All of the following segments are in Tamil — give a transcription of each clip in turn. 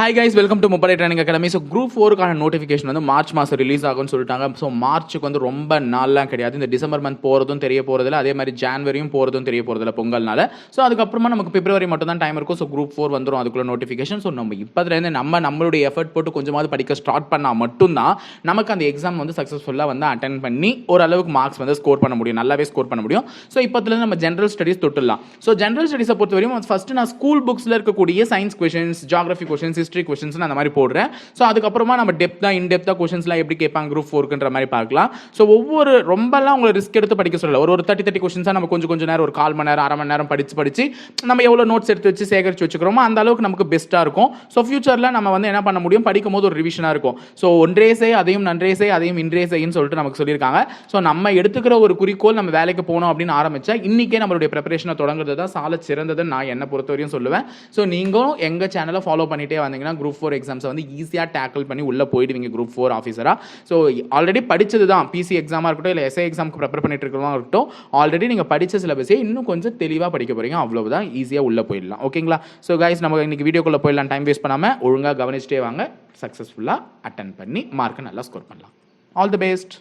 Hi guys welcome to Muppadai training academy so group ஃபோருக்கான notification வந்து மார்ச் மாதம் ரிலீஸ் ஆகும்னு சொல்லிட்டாங்க. ஸோ மார்ச்சுக்கு வந்து ரொம்ப நாள்லாம் கிடையாது. இந்த டிசம்பர் மந்த் போகிறதும் தெரிய போகிறதில்ல அதே மாதிரி ஜான்வரியும் போகிறதும் தெரிய போகிறதில்ல பொங்கல்னால. ஸோ அதுக்கப்புறமா நமக்கு பிப்ரவரி மட்டும் தான் டைம் இருக்கும். ஸோ குரூப் ஃபோர் வந்துடும் அதுக்குள்ள நோட்டிஃபிகேஷன் ஸோ நம்ம இப்போதுலேருந்து நம்ம நம்மளுடைய எஃபர்ட் போட்டு கொஞ்சமாவது படிக்க ஸ்டார்ட் பண்ணால் மட்டும்தான் நமக்கு அந்த எக்ஸாம் வந்து சக்ஸஸ்ஃபுல்லாக வந்து அட்டன் பண்ணி ஓரளவுக்கு மார்க்ஸ் வந்து ஸ்கோர் பண்ண முடியும். நல்லாவே ஸ்கோர் பண்ண முடியும். ஸோ இப்போதுலேருந்து நம்ம ஜென்ரல் ஸ்டடிஸ் தொட்டுலாம் ஸோ ஜென்ரல் ஸ்டடிஸை பொறுத்த வரையும் ஃபஸ்ட்டு நான் ஸ்கூல் புக்ஸில் இருக்கக்கூடிய science questions geography questions history questions அந்த மாதிரி போடுறேன். ஸோ அதுக்கப்புறமா நம்ம டெப்த்தாக இன்டெப்த்தாக கொஷின்ஸ்லாம் எப்படி கேட்பாங்க குரூப் ஃபோர்க்குன்ற மாதிரி பார்க்கலாம். ஸோ ஒவ்வொரு ரொம்பலாம் உங்களை ரிஸ்க் எடுத்து படிக்க சொல்லல. ஒரு ஒரு தேர்ட்டி தேர்ட்டி கொஷின்ஸாக நம்ம கொஞ்சம் கொஞ்சம் நேரம் ஒரு கால் மணி நேரம் அரை மணி நேரம் படிச்சு படித்து நம்ம எவ்வளோ நோட்ஸ் எடுத்து வச்சு சேகரித்து வச்சுக்கிறோமோ அந்த அளவுக்கு நமக்கு பெஸ்ட்டாக இருக்கும். ஸோ ஃபியூச்சரில் நம்ம வந்து என்ன பண்ண முடியும்? படிக்கும் போது ஒரு ரிவிஷனாக இருக்கும். ஸோ ஒன்றே செய் அதையும் நன்றே செய் அதையும் இன்றே செய்ன்னு சொல்லிட்டு நமக்கு சொல்லியிருக்காங்க. ஸோ நம்ம எடுத்துக்கிற ஒரு குறிக்கோள் நம்ம வேலைக்கு போகணும் அப்படின்னு ஆரம்பித்தா இன்னைக்கே நம்மளுடைய ப்ரிப்பரேஷனை தொடங்குறது தான் சால சிறந்ததுன்னு நான் என்னை பொறுத்தவரையும் சொல்லுவேன். ஸோ நீங்களும் எங்கள் சேனலை ஃபாலோ பண்ணிட்டே வந்தீங்கன்னா குரூப் ஃபோர் எக்ஸாம்ஸை வந்து ஈஸியாக டேக்கிள் பண்ணி உள்ளே போயிடுவீங்க குரூப் ஃபோர் ஆஃபீஸராக ஸோ ஆல்ரெடி படித்தது தான். பிசி எக்ஸாமாக இருக்கட்டும் இல்லை எஸ்ஐ எக்ஸாமுக்கு ப்ரிப்பேர் பண்ணிட்டு இருக்கிறவங்க இருக்கட்டும் ஆல்ரெடி நீங்கள் படித்த சிலபஸே இன்னும் கொஞ்சம் தெளிவாக படிக்க போகிறீங்க அவ்வளவுதான். ஈஸியாக உள்ளே போயிடலாம். ஓகேங்களா ஸோ கைஸ் நம்ம இன்றைக்கி வீடியோக்குள்ளே போயிடலாம். டைம் வேஸ்ட் பண்ணாமல் ஒழுங்காக கவனிச்சிட்டே வாங்க. சக்ஸஸ்ஃபுல்லாக அட்டன் பண்ணி மார்க்கை நல்லா ஸ்கோர் பண்ணலாம். ஆல் தி பெஸ்ட்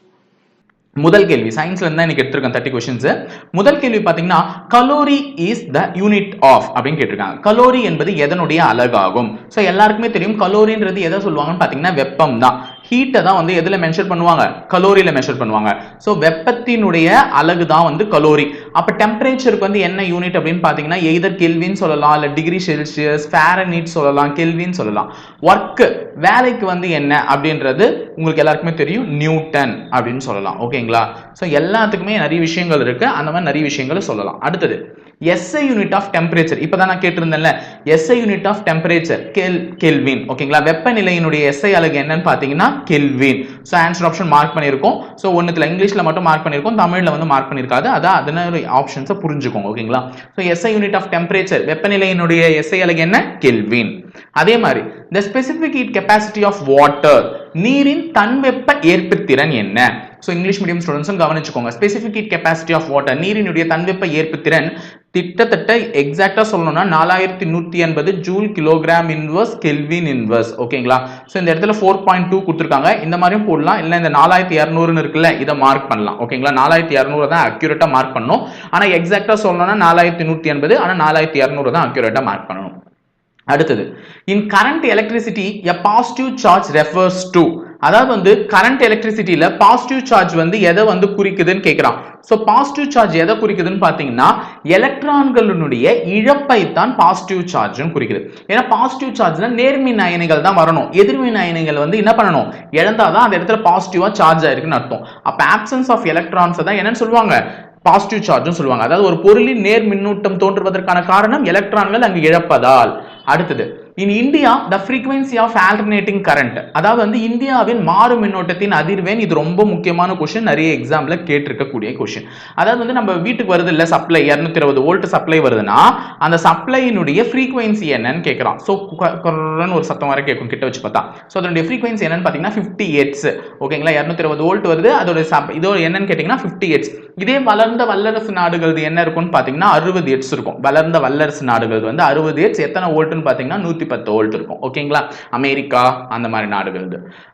முதல் கேள்வி. சயின்ஸ்ல இருந்தா எனக்கு எடுத்திருக்கேன் தேர்ட்டி கொஸ்டின்ஸ் முதல் கேள்வி பாத்தீங்கன்னா calorie is the unit of அப்படின்னு கேட்டிருக்காங்க. கலோரி என்பது எதனுடைய அழகாகும் ஸோ எல்லாருக்குமே தெரியும் கலோரின்றது எதை சொல்லுவாங்கன்னு பாத்தீங்கன்னா வெப்பம் தான் ஹீட்டை தான் வந்து எதில் மென்ஷன் பண்ணுவாங்க? கலோரியில் மெஷர் பண்ணுவாங்க. ஸோ வெப்பத்தினுடைய அழகு தான் வந்து கலோரி அப்போ டெம்பரேச்சருக்கு வந்து என்ன யூனிட் அப்படின்னு பார்த்தீங்கன்னா எய்தர் கெல்வின்னு சொல்லலாம் இல்லை டிகிரி செல்சியஸ் ஃபேரனீட் சொல்லலாம் கெல்வின்னு சொல்லலாம். ஒர்க்கு வேலைக்கு வந்து என்ன அப்படின்றது உங்களுக்கு எல்லாருக்குமே தெரியும். நியூட்டன் அப்படின்னு சொல்லலாம். ஓகேங்களா ஸோ எல்லாத்துக்குமே நிறைய விஷயங்கள் இருக்குது அந்த மாதிரி நிறைய விஷயங்களை சொல்லலாம். அடுத்தது எஸ்ஐ யூனிட் ஆஃப் டெம்பரேச்சர் இப்போ தான் நான் கேட்டிருந்தேன்ல எஸ்ஐ யூனிட் ஆஃப் டெம்பரேச்சர் கெல் கெல்வின் ஓகேங்களா வெப்பநிலையினுடைய எஸ்ஐ அலகு என்னன்னு பார்த்தீங்கன்னா kelvin so answer option mark பண்ணியிருக்கோம். ஸோ ஒன்றுத்தில் இங்கிலீஷில் மட்டும் மார்க் பண்ணியிருக்கோம் தமிழில் வந்து மார்க் பண்ணியிருக்காது. அதான் அதனால ஆப்ஷன்ஸை புரிஞ்சுக்கோங்க ஓகேங்களா so SI unit of temperature வெப்பநிலையினுடைய SI அலகு என்ன? கெல்வின் அதே மாதிரி the specific heat capacity of water நீரின் தன்வெப்ப ஏற்புத்திறன் என்ன? ஸோ இங்கிலீஷ் மீடியம் ஸ்டூடெண்ட்ஸும் கவனிச்சுக்கோங்க. ஸ்பெசிஃபிகேட் கெப்பாசிட்டி ஆஃப் வாட்டர் நீரினுடைய தன்வெப்ப ஏற்புத்திறன் கிட்டத்தட்ட எக்ஸாக்டாக சொல்லணும்னா நாலாயிரத்தி நூற்றி எண்பது joule kilogram inverse kelvin inverse ஓகேங்களா ஸோ இந்த இடத்துல ஃபோர் பாயிண்ட் டூ கொடுத்துருக்காங்க. இந்த மாதிரியும் போடலாம். இல்லை இந்த நாலாயிரத்தி இரநூறுன்னு இருக்குல்ல இதை மார்க் பண்ணலாம். ஓகேங்களா நாலாயிரத்தி இரநூறு தான் அக்யூரேட்டாக மார்க் பண்ணணும். ஆனால் எக்ஸாக்டாக சொல்லணும்னா நாலாயிரத்தி நூற்றி எண்பது ஆனால் நாலாயிரத்தி இரநூறு தான் அக்யூரேட்டாக மார்க் பண்ணணும். அடுத்தது in current electricity a positive charge refers to அதாவது வந்து கரண்ட் எலக்ட்ரிசிட்டியில பாசிட்டிவ் சார்ஜ் வந்து எதை வந்து குறிக்குதுன்னு கேட்கிறான் ஸோ பாசிட்டிவ் சார்ஜ் எதை குறிக்குதுன்னு பார்த்தீங்கன்னா எலக்ட்ரான்களுடைய இழப்பை தான் பாசிட்டிவ் சார்ஜ்னு குறிக்குது. ஏன்னா பாசிட்டிவ் சார்ஜ்ல நேர்மின் அயனிகள் தான் வரணும். எதிர்மின் அயனிகள் வந்து என்ன பண்ணணும்? இழந்தாதான் அந்த இடத்துல பாசிட்டிவா சார்ஜ் ஆயிருக்குன்னு அர்த்தம். அப்போ ஆப்சன்ஸ் ஆஃப் எலக்ட்ரான்ஸ் தான் என்னன்னு சொல்லுவாங்க? பாசிட்டிவ் சார்ஜும் சொல்லுவாங்க. அதாவது ஒரு பொருளின் நேர் மின்னூட்டம் தோன்றுவதற்கான காரணம் எலக்ட்ரான்கள் அங்கு இழப்பதால். அடுத்தது in India the frequency of alternating current அதாவது வந்து இந்தியாவின் மாறு மின்னோட்டத்தின் அதிர்வேன் இது ரொம்ப முக்கியமான கொஷின் நிறைய எக்ஸாம்ல கேட்டிருக்கக்கூடிய கொஷின் அதாவது வந்து நம்ம வீட்டுக்கு வருது இல்லை சப்ளை இரநூத்தி இருபது வோல்ட் சப்ளை வருதுன்னா அந்த சப்ளையினுடைய ஃப்ரீக்வன்சி என்னன்னு கேட்கறான் ஸோ ஒரு சத்தம் வர கேட்கும் கிட்ட வச்சு பார்த்தா. ஸோ அதனுடைய ஃப்ரீக்வன்சி என்னன்னு பார்த்தீங்கன்னா ஃபிஃப்டி எட்ஸ் ஓகேங்களா இரநூத்தி இருபது வோல்ட் வருது. அதோட சப் இதோட என்னன்னு கேட்டிங்கன்னா ஃபிஃப்டி எட்ஸ் இதே வளர்ந்த வல்லரசு நாடுகள் என்ன இருக்கும்னு பார்த்தீங்கன்னா அறுபது எட்ஸ் இருக்கும். வளர்ந்த வல்லரசு நாடுகள் வந்து அறுபது எட்ஸ் எத்தனை வோல்ட்னு பார்த்தீங்கன்னா நூற்றி பத்து வோல்ட் இருக்கும். ஓகேங்களா அமெரிக்கா அந்த மாதிரி நாடுகள்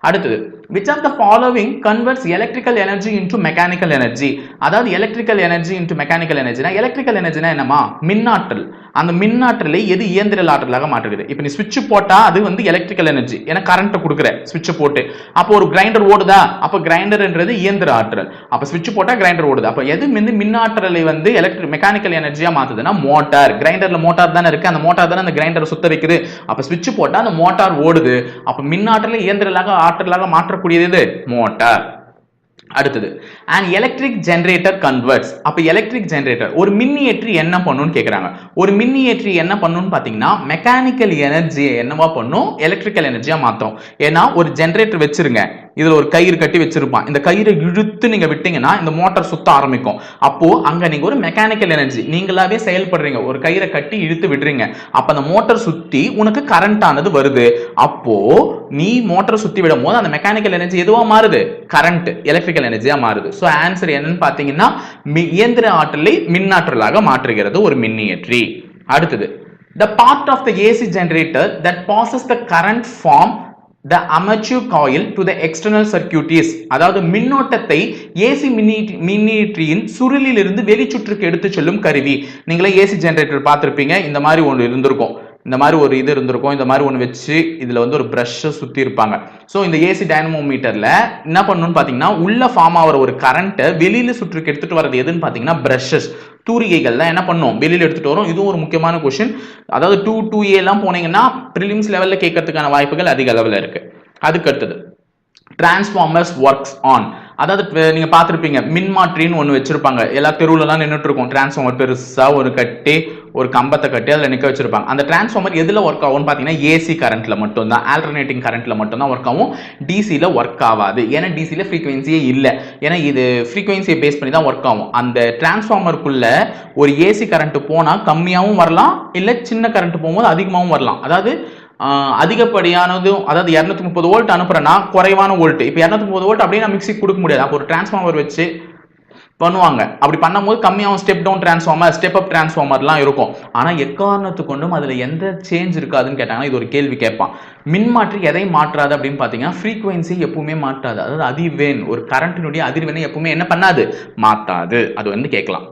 அடுத்தது which of the following converts electrical energy into mechanical energy அதாவது எலக்ட்ரிக்கல் எனர்ஜி இன்டு மெக்கானிக்கல் எனர்ஜினா எலக்ட்ரிக்கல் எனர்ஜினா என்னமா மின்னாற்றல். அந்த மின்னாற்றலை எது இயந்திர ஆற்றலாக மாற்றுகிறது? இப்போ நீ சுவிட்ச் போட்டா அது வந்து எலக்ட்ரிக்கல் எனர்ஜி ஏன்னா கரண்ட்டை கொடுக்குற. சுவிட்ச் போட்டு. அப்போ ஒரு கிரைண்டர் ஓடுதா? அப்போ கிரைண்டர்ன்றது இயந்திர ஆற்றல். அப்போ சுவிட்ச் போட்டா கிரைண்டர் ஓடுது. அப்போ எது வந்து மின்னாற்றலை வந்து எலக்ட்ரிக் மெக்கானிக்கல் எனர்ஜியா மாத்துதுன்னா மோட்டார் கிரைண்டர்ல மோட்டார் தானே இருக்கு. அந்த மோட்டார் தானே அந்த கிரைண்டரை சுத்த வைக்குது. அப்போ சுவிட்ச் போட்டால் அந்த மோட்டார் ஓடுது. அப்போ மின்னாற்றலை இயந்திரலாக ஆற்றலாக மாற்றக்கூடியது இது மோட்டார். அடுத்தது அண்ட் எலக்ட்ரிக் ஜென்ரேட்டர் கன்வெர்ட்ஸ் அப்போ எலக்ட்ரிக் ஜென்ரேட்டர் ஒரு மின்னியற்றி என்ன பண்ணுன்னு கேட்குறாங்க ஒரு மின்னியற்றி என்ன பண்ணுன்னு பார்த்தீங்கன்னா மெக்கானிக்கல் எனர்ஜியை என்னவா பண்ணும்? எலக்ட்ரிக்கல் எனர்ஜியாக மாற்றும் ஏன்னா ஒரு ஜென்ரேட்டர் வச்சிருங்க. இதில் ஒரு கயிறு கட்டி வச்சிருப்பான். இந்த கயிறை இழுத்து நீங்கள் விட்டீங்கன்னா இந்த மோட்டார் சுத்த ஆரம்பிக்கும். அப்போ அங்கே நீங்கள் ஒரு மெக்கானிக்கல் எனர்ஜி நீங்களாவே செயல்படுறீங்க. ஒரு கயிறை கட்டி இழுத்து விடுறீங்க. அப்போ அந்த மோட்டார் சுற்றி உனக்கு கரண்ட் ஆனது வருது. அப்போ நீ மோட்டார் சுற்றி விடும் போது அந்த மெக்கானிக்கல் எனர்ஜி எதுவா மாறுது? கரண்ட் எலக்ட்ரிக்கல் எனர்ஜியா மாறுது. ஸோ ஆன்சர் என்னன்னு பார்த்தீங்கன்னா மி- இயந்திர ஆற்றலை மின்னாற்றலாக மாற்றுகிறது ஒரு மின்னியற்றி. அடுத்தது the part of the AC generator that passes the current from the armature coil to the external circuits அதாவது மின்னோட்டத்தை ஏசி மின்னியற்றியின் சுருளிலிருந்து வெளிச்சுற்றுக்கு எடுத்து செல்லும் கருவி. நீங்களே ஏசி ஜெனரேட்டர் பார்த்திருப்பீங்க. இந்த மாதிரி ஒன்று இருந்திருக்கும். இந்த மாதிரி ஒரு இது இருந்திருக்கும். இந்த மாதிரி ஒன்று வச்சு இதில் வந்து ஒரு ப்ரஷ்ஷை சுற்றி இருப்பாங்க. ஸோ இந்த ஏசி டைனமோமீட்டரில் என்ன பண்ணணும்னு பார்த்தீங்கன்னா உள்ள ஃபார்ம் ஆகிற ஒரு கரண்ட்டை வெளியில் சுற்றுக்கு எடுத்துகிட்டு வரது எதுன்னு பார்த்தீங்கன்னா ப்ரஷஸ் தூரிகைகள் தான் என்ன பண்ணும்? வெளியில் எடுத்துகிட்டு வரும். இதுவும் ஒரு முக்கியமான கொஷின் அதாவது டூ டூ எல்லாம் போனீங்கன்னா ப்ரிலிம்ஸ் லெவலில் கேட்கறதுக்கான வாய்ப்புகள் அதிக அளவில் இருக்குது அதுக்கு அடுத்தது. டிரான்ஸ்ஃபார்மர்ஸ் ஒர்க்ஸ் ஆன் அதாவது நீங்கள் நீங்க மின்மாற்றின்னு ஒன்று வச்சிருப்பாங்க. எல்லா தெருவுலலாம் நின்றுட்டு இருக்கும் டிரான்ஸ்ஃபார்மர் பெருசா ஒரு கட்டி ஒரு கம்பத்தை கட்டி அதில் நிற்க வச்சிருப்பாங்க. அந்த டிரான்ஸ்ஃபார்மர் எதில் ஒர்க் ஆகும்னு பார்த்தீங்கன்னா ஏசி கரண்ட்டில் மட்டும்தான். ஆல்டர்னேட்டிங் கரண்ட்டில் மட்டும்தான் ஒர்க் ஆகும். டிசியில் ஒர்க் ஆகாது. ஏன்னா டிசியில் ஃப்ரீக்வன்சியே இல்லை. ஏன்னா இது ஃப்ரீக்வன்சியை பேஸ் பண்ணி தான் ஒர்க் ஆகும். அந்த டிரான்ஸ்ஃபார்மருக்குள்ளே ஒரு ஏசி கரண்ட்டு போனால் கம்மியாகவும் வரலாம் இல்லை சின்ன கரண்ட் போகும்போது அதிகமாகவும் வரலாம். அதாவது அதிகப்படியானதும் அதாவது இரநூத்தி முப்பது வோல்ட் அனுப்புறேன்னா குறைவான வோல்ட் இப்போ இரநூத்தி முப்பது வோல்ட் அப்படியே நான் மிக்சிக்கு கொடுக்க முடியாது. அப்போ ஒரு டிரான்ஸ்ஃபார்மர் வச்சு பண்ணுவாங்க. அப்படி பண்ணும்போது கம்மியாகவும் step down transformer step up டிரான்ஸ்ஃபார்மர்லாம் இருக்கும். ஆனால் எக்காரணத்து கொண்டும் அதில் எந்த சேஞ்ச் இருக்காதுன்னு கேட்டாங்கன்னா இது ஒரு கேள்வி கேட்பான். மின்மாற்றி எதை மாற்றாது அப்படின்னு பார்த்தீங்கன்னா ஃப்ரீக்குவென்சி எப்பவுமே மாற்றாது. அதாவது அதிர்வேன் ஒரு கரண்ட்டினுடைய அதிர்வேனை எப்பவுமே என்ன பண்ணாது? மாற்றாது அது வந்து கேட்கலாம்.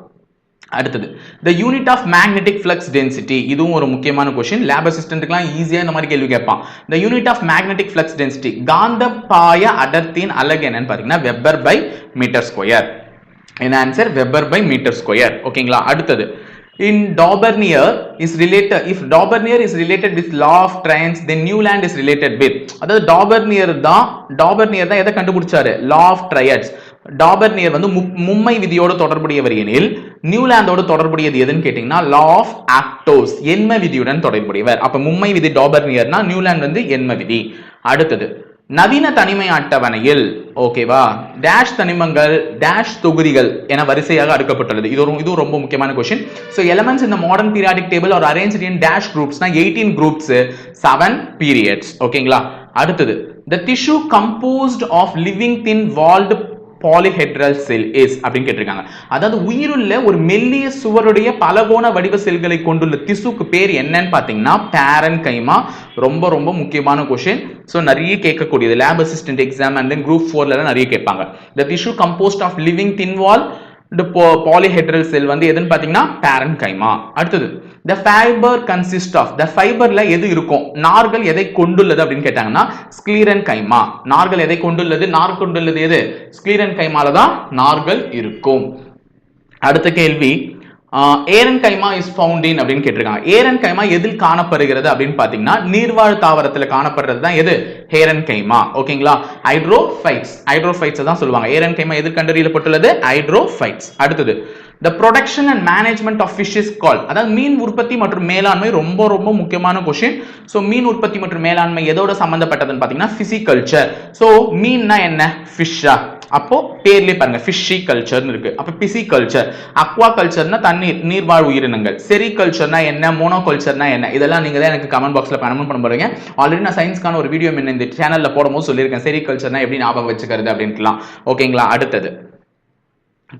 அடுத்தது the unit of magnetic flux density இதுவும் ஒரு முக்கியமான கொஸ்டின் லேப் அசிஸ்டன்ட்டுக்குலாம் ஈஸியாக இந்த மாதிரி கேள்வி கேட்பான். The unit of magnetic flux density காந்தப்பாய அடர்த்தியின் அலகு என்னன்னு பார்த்தீங்கன்னா வெப்பர் பை மீட்டர் ஸ்கொயர் என்ன answer weber per metre square ஓகேங்களா அடுத்தது in Daubernier is related if Daubernier is related with law of trends then Newland is related with. அதாவது Daubernier தான் Daubernier தான் எதை கண்டுபிடிச்சாரு? Law of triads. டாபர்னியர் வந்து மும்மை விதியோடு தொடர்புடையவர் எனில் நியூலாந்தோடு தொடர்புடையது எதுன்னு கேட்டீங்கன்னா லா ஆஃப் ஆக்டோஸ் எண்ம விதியுடன் தொடர்புடையவர். அப்ப மும்மை விதி டாபர்னியர்னா நியூலாண்ட் வந்து எண்ம விதி. அடுத்தது நவீன தனிமை அட்டவணையில் ஓகேவா டேஷ் தனிமங்கள் டேஷ் தொகுதிகள் என வரிசையாக அடுக்கப்பட்டுள்ளது. இது ஒரு ரொம்ப முக்கியமான கொஸ்டின் ஸோ எலமெண்ட்ஸ் இந்த மாடர்ன் பீரியாடிக் டேபிள் ஒரு அரேஞ்ச் இன் டேஷ் குரூப்ஸ்னா எயிட்டீன் குரூப்ஸ் செவன் பீரியட்ஸ் ஓகேங்களா அடுத்தது the tissue composed of living thin walled polyhedral cell is அப்படின்னு கேட்டிருக்காங்க. அதாவது உயிருள்ள ஒரு மெல்லிய சுவருடைய பலகோண வடிவ செல்களை கொண்டுள்ள திசுக்கு பேர் என்னன்னு பார்த்தீங்கன்னா பேரன் கைமா ரொம்ப ரொம்ப முக்கியமான கொஷின் ஸோ நிறைய கேட்கக்கூடியது. Lab assistant exam and then group ஃபோர்லாம் நிறைய கேட்பாங்க. The tissue composed of living thin wall polyhedral cell வந்து எதுன்னு பார்த்தீங்கன்னா பேரன் கைமா அடுத்தது the fibre consist of the ஃபைபர்ல எது இருக்கும்? நார்கள் எதை கொண்டுள்ளது அப்படின்னு கேட்டாங்கன்னா ஸ்க்ளீரன் கைமா நார்கள் எதை கொண்டுள்ளது? நார் கொண்டுள்ளது எது? ஸ்க்ளீரன் கைமால தான் நார்கள் இருக்கும். அடுத்த கேள்வி aerenchyma is found in அப்படின்னு கேட்டிருக்காங்க. ஏரன் கைமா எதில் காணப்படுகிறது அப்படின்னு பார்த்தீங்கன்னா நீர்வாழ் தாவரத்தில் காணப்படுறது தான் எது? ஹேரன் கைமா. ஓகேங்களா ஹைட்ரோஃபைட்ஸ் ஹைட்ரோஃபைட்ஸ் தான் சொல்லுவாங்க. ஏரன் கைமா எதில் கண்டறியப்பட்டுள்ளது? ஹைட்ரோஃபைட்ஸ் அடுத்தது த production and management of fish is call அதாவது மீன் உற்பத்தி மற்றும் மேலாண்மை ரொம்ப ரொம்ப முக்கியமான கொஷின் ஸோ மீன் உற்பத்தி மற்றும் மேலாண்மை எதோட சம்மந்தப்பட்டதுன்னு பார்த்தீங்கன்னா ஃபிசிகல்ச்சர் ஸோ மீன்னா என்ன? ஃபிஷ்ஷா அப்போ பேர்லேயே பாருங்க ஃபிஷ்ஷி கல்ச்சர்னு இருக்கு. அப்போ பிசி கல்ச்சர் அக்வா கல்ச்சர்னா தண்ணீர் நீர்வாழ் உயிரினங்கள். செரி கல்ச்சர்னா என்ன மோனோ கல்ச்சர்னா என்ன? இதெல்லாம் நீங்க தான் எனக்கு கமெண்ட் பாக்ஸ்ல கமெண்ட் பண்ண போறீங்க. ஆல்ரெடி நான் சயின்ஸ்க்கான ஒரு வீடியோ இந்த சேனல்ல போடும்போது சொல்லியிருக்கேன். செரி கல்ச்சர்னா எப்படி ஞாபகம் வச்சுக்கிறது அப்படின்ட்டுலாம். ஓகேங்களா அடுத்தது.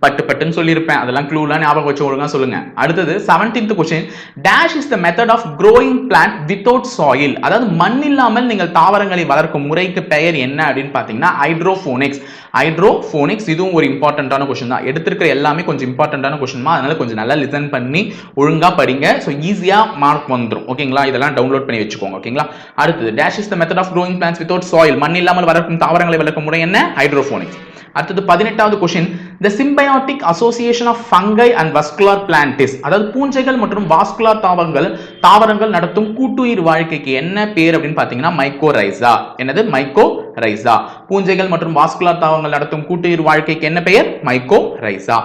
பட்டு பட்டுன்னு சொல்லியிருப்பேன். அதெல்லாம் க்ளூலாம் ஞாபகம் வச்சு ஒழுங்காக சொல்லுங்க. அடுத்தது seventeenth question dash is the method of growing plant without soil அதாவது மண் இல்லாமல் நீங்கள் தாவரங்களை வளர்க்கும் முறைக்கு பெயர் என்ன அப்படின்னு பார்த்தீங்கன்னா ஹைட்ரோஃபோனிக்ஸ் ஹைட்ரோஃபோனிக்ஸ் இதுவும் ஒரு இம்பார்ட்டண்ட்டான கொஸ்டின் தான். எடுத்திருக்கிற எல்லாமே கொஞ்சம் இம்பார்ட்டண்ட்டான கொஸ்டின் அதனால கொஞ்சம் நல்லா லிசன் பண்ணி ஒழுங்காக படிங்க. ஸோ ஈஸியாக மார்க் வந்துடும் ஓகேங்களா இதெல்லாம் டவுன்லோட் பண்ணி வச்சுக்கோங்க. ஓகேங்களா அடுத்தது dash is the method of growing plants without soil மண் இல்லாமல் வளர்க்கும் தாவரங்களை வளர்க்கும் முறை என்ன? ஹைட்ரோஃபோனிக்ஸ் அடுத்தது பதினெட்டாவது question the symbiotic association of fungi and vascular plants அதாவது பூஞ்சைகள் மற்றும் வாஸ்குலார் தாவரங்கள் தாவரங்கள் நடத்தும் கூட்டுயிர் வாழ்க்கைக்கு என்ன பேர் அப்படின்னு பார்த்தீங்கன்னா மைக்கோரைசா என்னது? மைக்கோ ரைசா பூஞ்சைகள் மற்றும் வாஸ்குலார் தாவரங்கள் நடத்தும் கூட்டுயிர் வாழ்க்கைக்கு என்ன பெயர்? மைக்கோ ரைசா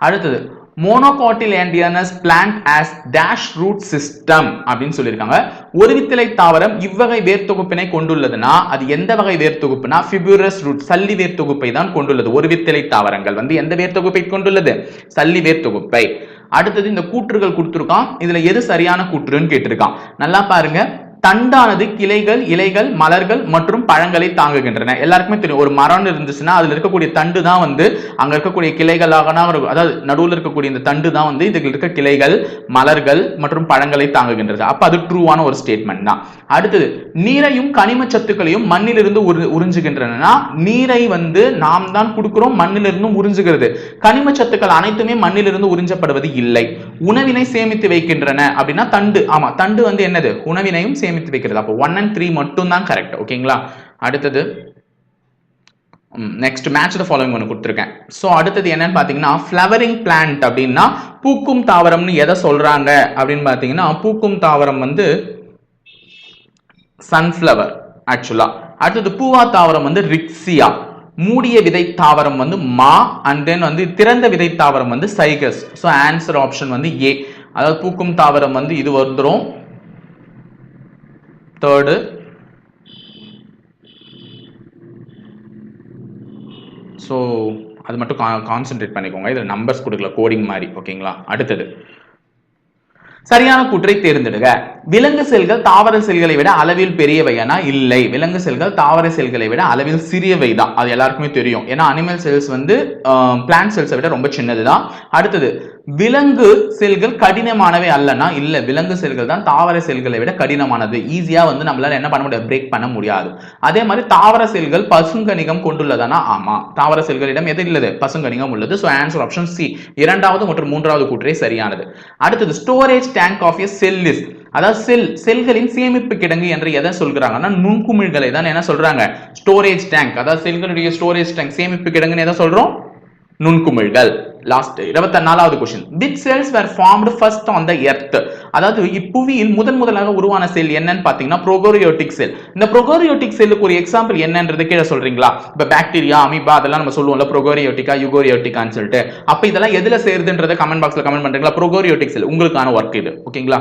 அடுத்தது monocotyledonous plant has dash root system அப்படின்னு சொல்லியிருக்காங்க. ஒரு வித்திலை தாவரம் இவ்வகை வேர் தொகுப்பினை கொண்டுள்ளதுன்னா அது எந்த வகை வேர் தொகுப்புனா ஃபிபுரஸ் ரூட் சல்லி வேர் தொகுப்பை தான் கொண்டுள்ளது. ஒரு வித்திலை தாவரங்கள் வந்து எந்த வேர் தொகுப்பை கொண்டுள்ளது? சல்லி வேர் தொகுப்பை. அடுத்தது இந்த கூற்றுகள் கொடுத்துருக்கான். இதுல எது சரியான கூற்றுன்னு கேட்டிருக்கான். நல்லா பாருங்க. தண்டானது கிளைகள் இலைகள் மலர்கள் மற்றும் பழங்களை தாங்குகின்றன. எல்லாருக்குமே தெரியும். ஒரு மரம் இருந்துச்சுன்னா அதுல இருக்கக்கூடிய தண்டு தான் வந்து அங்க இருக்கக்கூடிய கிளைகளாக இருக்கும் அதாவது நடுவில் இருக்கக்கூடிய இந்த தண்டு தான் வந்து இதுல இருக்க கிளைகள் மலர்கள் மற்றும் பழங்களை தாங்குகின்றது. அப்ப அது ட்ரூவான ஒரு ஸ்டேட்மெண்ட் தான். அடுத்தது நீரையும் கனிம சத்துக்களையும் மண்ணிலிருந்து உரு உறிஞ்சுகின்றன நீரை வந்து நாம் தான் கொடுக்கிறோம் மண்ணிலிருந்தும் உறிஞ்சுகிறது. கனிம சத்துக்கள் அனைத்துமே மண்ணிலிருந்து உறிஞ்சப்படுவது இல்லை. உணவினை சேமித்து வைக்கின்றன அப்படின்னா தண்டு ஆமா தண்டு வந்து என்னது? உணவினையும் சேமித்து வைக்கிறது. அப்போ ஒன் அண்ட் த்ரீ மட்டும் தான் கரெக்ட் ஓகேங்களா அடுத்தது நெக்ஸ்ட் மேட்ச் த ஃபாலோவிங் ஒன்று கொடுத்துருக்கேன். ஸோ அடுத்தது என்னன்னு பார்த்தீங்கன்னா ஃப்ளவரிங் பிளான்ட் அப்படின்னா பூக்கும் தாவரம்னு எதை சொல்றாங்க? அப்படின்னு பார்த்தீங்கன்னா பூக்கும் தாவரம் வந்து சன்ஃப்ளவர் ஆக்சுவலா அடுத்தது பூவா தாவரம் வந்து ரிக்ஸியா? மூடிய விதை தாவரம் வந்து மா அண்ட் தென் வந்து திறந்த விதை தாவரம் வந்து சைகஸ் ஸோ ஆன்சர் ஆப்ஷன் வந்து ஏ அதாவது பூக்கும் தாவரம் வந்து இது வந்துடும் தேர்டு ஸோ அது மட்டும் கா கான்சென்ட்ரேட் பண்ணிக்கோங்க. இதில் நம்பர்ஸ் கொடுக்கல கோடிங் மாதிரி ஓகேங்களா அடுத்தது. சரியான கூற்றை தேர்ந்தெடுக. விலங்கு செல்கள் தாவர செல்களை விட அளவில் பெரியவையானா? இல்லை. விலங்கு செல்கள் தாவர செல்களை விட அளவில் சிறியவை தான். அது எல்லாருக்குமே தெரியும். ஏன்னா அனிமல் செல்ஸ் வந்து பிளான்ட் செல்ஸை விட ரொம்ப சின்னது தான் அடுத்தது விலங்கு செல்கள் கடினமானவை அல்லனா இல்ல. விலங்கு செல்கள் தான் தாவர செல்களை விட கடினமானது. ஈஸியா வந்து நம்மளால என்ன பண்ண முடியாது? பிரேக் பண்ண முடியாது. அதே மாதிரி தாவர செல்கள் பசுங்கணிகம் கொண்டுள்ளதானா? ஆமா. தாவர செல்களிடம் எது இல்லது? பசுங்கணிகம் உள்ளது. ஸோ ஆன்சர் ஆப்ஷன் சி இரண்டாவது மற்றும் மூன்றாவது கூற்றே சரியானது. அடுத்தது storage tank of a cell is அதாவது செல் செல்களின் சேமிப்பு கிடங்கு என்று எதை சொல்கிறாங்கன்னா நுண்குமிழ்களை தான் என்ன சொல்றாங்க? ஸ்டோரேஜ் டேங்க் அதாவது செல்களுடைய ஸ்டோரேஜ் டேங்க் சேமிப்பு கிடங்குன்னு எதை சொல்றோம்? நுண்குமிழ்கள். லாஸ்ட் இருபத்தி நாலாவது question which cells were formed first on the earth அதாவது இப்புவியில் முதன் முதலாக உருவான செல் என்னன்னு பாத்தீங்கன்னா ப்ரோகோரியோட்டிக் செல் இந்த ப்ரோகோரியோட்டிக் செல்லுக்கு ஒரு எக்ஸாம்பிள் என்னன்றது கீழே சொல்றீங்களா? இப்ப பாக்டீரியா அமீபா அதெல்லாம் நம்ம சொல்லுவோம்ல ப்ரோகோரியோட்டிக்கா யுகோரியோட்டிக்கான்னு சொல்லிட்டு. அப்ப இதெல்லாம் எதுல சேருதுன்றதை கமெண்ட் பாக்ஸ்ல கமெண்ட் பண்றீங்களா? ப்ரோகோரியோட்டிக் செல் உங்களுக்கான ஒர்க் இது. ஓகேங்களா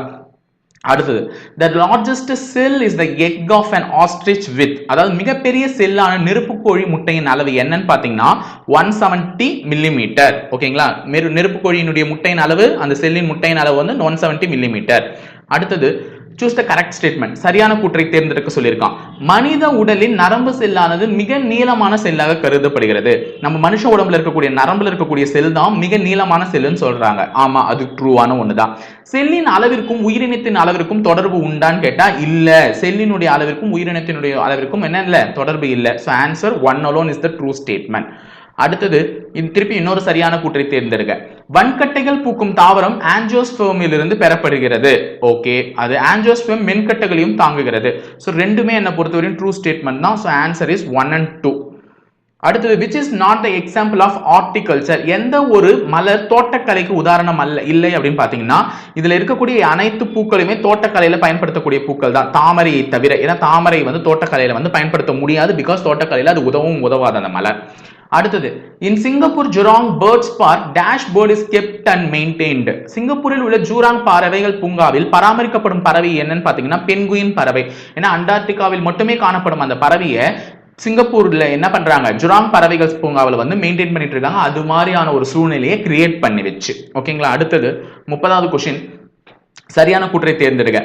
அடுத்தது the largest cell is the egg of an ostrich with அதாவது மிகப்பெரிய செல்லான நெருப்புக்கோழி முட்டையின் அளவு என்னன்னு பார்த்தீங்கன்னா ஒன் செவன்ட்டி மில்லிமீட்டர் ஓகேங்களா? நெருப்புக்கோழியினுடைய முட்டையின் அளவு அந்த செல்லின் முட்டையின் அளவு வந்து ஒன் செவன்ட்டி மில்லிமீட்டர் அடுத்தது சூஸ் த கரெக்ட் ஸ்டேட்மெண்ட் சரியான கூற்றை தேர்ந்தெடுக்க சொல்லியிருக்கான். மனித உடலின் நரம்பு செல்லானது மிக நீளமான செல்லாக கருதப்படுகிறது. நம்ம மனுஷ உடம்புல இருக்கக்கூடிய நரம்புல இருக்கக்கூடிய செல் தான் மிக நீளமான செல்லுன்னு சொல்றாங்க. ஆமா அது ட்ரூவான ஒண்ணுதான். செல்லின் அளவிற்கும் உயிரினத்தின் அளவிற்கும் தொடர்பு உண்டான்னு கேட்டா இல்ல. செல்லினுடைய அளவிற்கும் உயிரினத்தினுடைய அளவிற்கும் என்ன இல்ல? தொடர்பு இல்ல. So answer one alone is the true statement அடுத்தது இது திருப்பி இன்னொரு சரியான கூற்றை தேர்ந்தெடுக்க வன்கட்டைகள் பூக்கும் தாவரம் ஆன்ஜியோஸ்பெர்மில் இருந்து பெறப்படுகிறது. ஓகே அது ஆன்ஜியோஸ்பெர்ம் மென்கட்டைகளையும் தாங்குகிறது. ஸோ ரெண்டுமே என்ன பொறுத்தவரையும் ட்ரூ ஸ்டேட்மெண்ட் தான். So answer is one and two அடுத்தது which is not the example of horticulture எந்த ஒரு மலர் தோட்டக்கலைக்கு உதாரணம் அல்ல இல்லை அப்படின்னு பார்த்தீங்கன்னா இதில் இருக்கக்கூடிய அனைத்து பூக்களுமே தோட்டக்கலையில் பயன்படுத்தக்கூடிய பூக்கள் தான். தாமரையை தவிர ஏன்னா தாமரை வந்து தோட்டக்கலையில் வந்து பயன்படுத்த முடியாது பிகாஸ் தோட்டக்கலையில் அது உதவும் உதவாத அந்த மலர். அடுத்தது in Singapore Jurong birds park dash bird is kept and maintained சிங்கப்பூரில் உள்ள ஜூராங் பறவைகள் பூங்காவில் பராமரிக்கப்படும் பறவை என்னன்னு பார்த்தீங்கன்னா பென்குயின் பறவை. ஏன்னா அண்டார்டிகாவில் மட்டுமே காணப்படும் அந்த பறவையை சிங்கப்பூர்ல என்ன பண்றாங்க? ஜுராங் பறவைகள் பூங்காவில் வந்து மெயின்டைன் பண்ணிட்டு இருக்காங்க. அது மாதிரியான ஒரு சூழ்நிலையை கிரியேட் பண்ணி வச்சு. ஓகேங்களா அடுத்தது முப்பதாவது கொஸ்டின் சரியான கூற்றை தேர்ந்தெடுக்க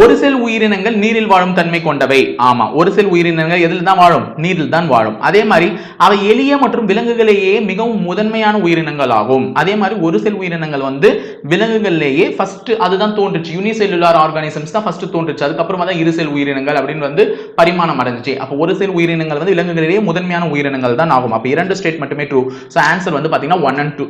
ஒரு செல் உயிரினங்கள் நீரில் வாழும் தன்மை கொண்டவை. ஆமா ஒரு செல் உயிரினங்கள் எதில் தான் வாழும்? நீரில் தான் வாழும். அதே மாதிரி அவை எளிய மற்றும் விலங்குகளிலேயே மிகவும் முதன்மையான உயிரினங்கள் ஆகும் அதே மாதிரி ஒரு செல் உயிரினங்கள் வந்து விலங்குகளிலேயே ஃபர்ஸ்ட் அதுதான் தோன்றுச்சு. யூனிசெல்லுலார் ஆர்கானிசம்ஸ் தான் ஃபர்ஸ்ட் தோன்றுச்சு. அதுக்கப்புறமா தான் இரு செல் உயிரினங்கள் அப்படின்னு வந்து பரிமாணம் அடைஞ்சிச்சு. அப்போ ஒரு செல் உயிரினங்கள் வந்து விலங்குகளிலேயே முதன்மையான உயிரினங்கள் தான் ஆகும். அப்போ இரண்டு ஸ்டேட் மட்டுமே ட்ரூ ஸோ ஆன்சர் வந்து பார்த்தீங்கன்னா one and two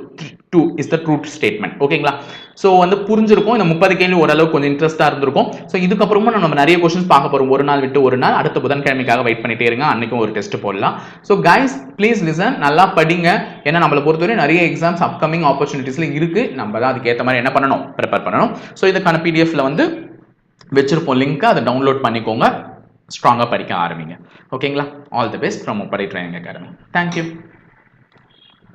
two is the true statement ஓகேங்களா ஸோ வந்து புரிஞ்சிருக்கும். இந்த முப்பது கேள்வி ஓரளவுக்கு கொஞ்சம் இன்ட்ரெஸ்ட்டாக இருந்திருக்கும். ஸோ இதுக்கப்புறமும் நம்ம நிறைய கொஸ்டின்ஸ் பார்க்க போகிறோம் ஒரு நாள் விட்டு ஒரு நாள். அடுத்த புதன்கிழமைக்காக வெயிட் பண்ணிட்டே இருங்க. அன்றைக்கும் ஒரு டெஸ்ட் போடலாம். ஸோ கைஸ் ப்ளீஸ் லிசன் நல்லா படிங்க. ஏன்னா நம்மளை பொறுத்தவரை நிறைய எக்ஸாம்ஸ் அப்கமிங் ஆப்பர்ச்சுனிட்டிஸில் இருக்குது நம்ம தான் அதுக்கேற்ற மாதிரி என்ன பண்ணணும்? ப்ரிப்பேர் பண்ணணும். ஸோ இதுக்கான பிடிஎஃப்ல வந்து வச்சிருப்போம் லிங்க்கை அதை டவுன்லோட் பண்ணிக்கோங்க. ஸ்ட்ராங்காக படிக்க ஆரம்பிங்க. ஓகேங்களா all the best from Oppadai training academy. Thank you